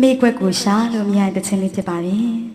မိကွက်ကိုရှာလို့မြင်ရတဲ့ချင်းလေးဖြစ်ပါတယ်